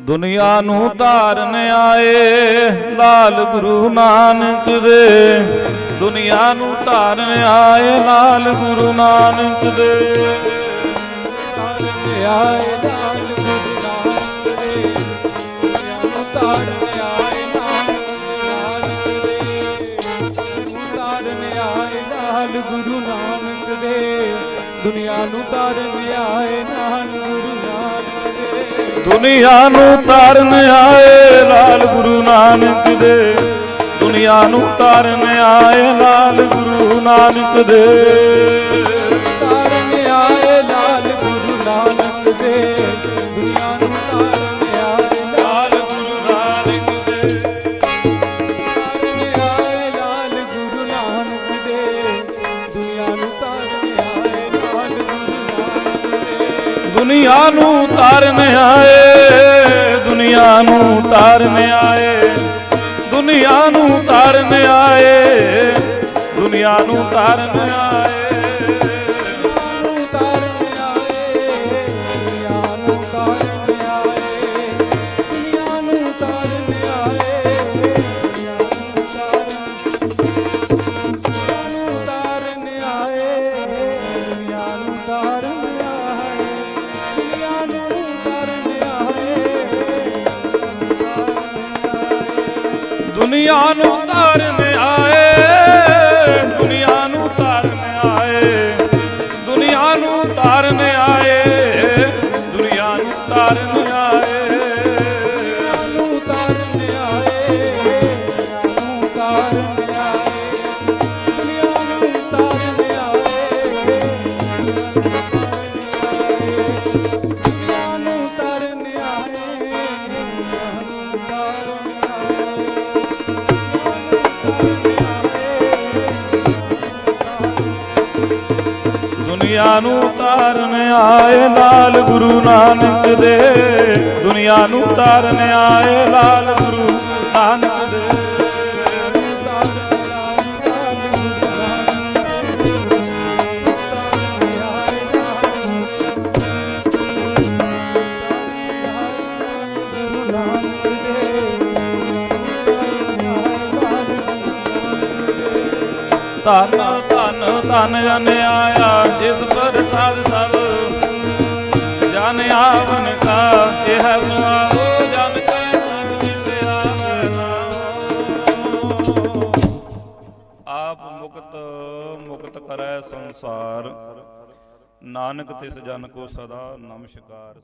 ਦੁਨੀਆ ਨੂੰ ਧਾਰਨ ਆਏ, ਲਾਲ ਗੁਰੂ ਨਾਨਕ ਦੇ। ਦੁਨੀਆ ਨੂੰ ਧਾਰਨ ਆਏ, ਲਾਲ ਗੁਰੂ ਨਾਨਕ ਦੇ। ਆਏ, ਲਾਲ ਗੁਰੂ ਨਾਨਕ ਦੇ। ਦੁਨੀਆ ਨੂੰ ਤਾਰਨ ਆਏ, ਲਾਲ ਗੁਰੂ ਨਾਨਕ ਦੇ। ਦੁਨੀਆ ਨੂੰ ਧਾਰਨ ਆਏ, ਲਾਲ ਗੁਰੂ ਦੁਨੀਆ ਨੂੰ ਤਾਰਨ ਆਏ ਲਾਲ ਗੁਰੂ ਨਾਨਕ ਦੇ। ਦੁਨੀਆ ਨੂੰ ਤਾਰਨ ਆਏ ਲਾਲ ਗੁਰੂ ਨਾਨਕ ਦੇ। ਦੁਨੀਆ ਨੂੰ ਤਾਰਨ ਆਏ ਦੁਨੀਆ ਨੂੰ ਤਾਰਨ ਆਏ ਦੁਨੀਆ ਨੂੰ ਤਾਰਨ ਆਏ ਦੁਨੀਆ ਨੂੰ ਤਾਰਨ ਆਏ ਆਏ ਦੁਨੀਆ ਦੁਨੀਆ ਨੂੰ ਤਾਰਨ ਆਏ ਲਾਲ ਗੁਰੂ ਨਾਨਕ ਦੇ। ਦੁਨੀਆ ਨੂੰ ਤਾਰਨ ਆਏ ਲਾਲ ਗੁਰੂ ਨਾਨਕ ਦੇ। ਧੰਨ ਧੰਨ ਧੰਨ ਜਨ ਆਇਆ, ਜਿਸ ਪਰ ਸਾਧ ਸਭ ਜਨ ਆਵਨ ਕਾ, ਇਹ ਸੁਆਓ ਜਨ ਕੈ ਸੰਗ ਮਿਲ ਨਾਮ। ਆਪ ਮੁਕਤ ਮੁਕਤ ਕਰੈ ਸੰਸਾਰ ਨਾਨਕ ਤਿਸ ਜਨ ਕੋ ਸਦਾ ਨਮਸਕਾਰ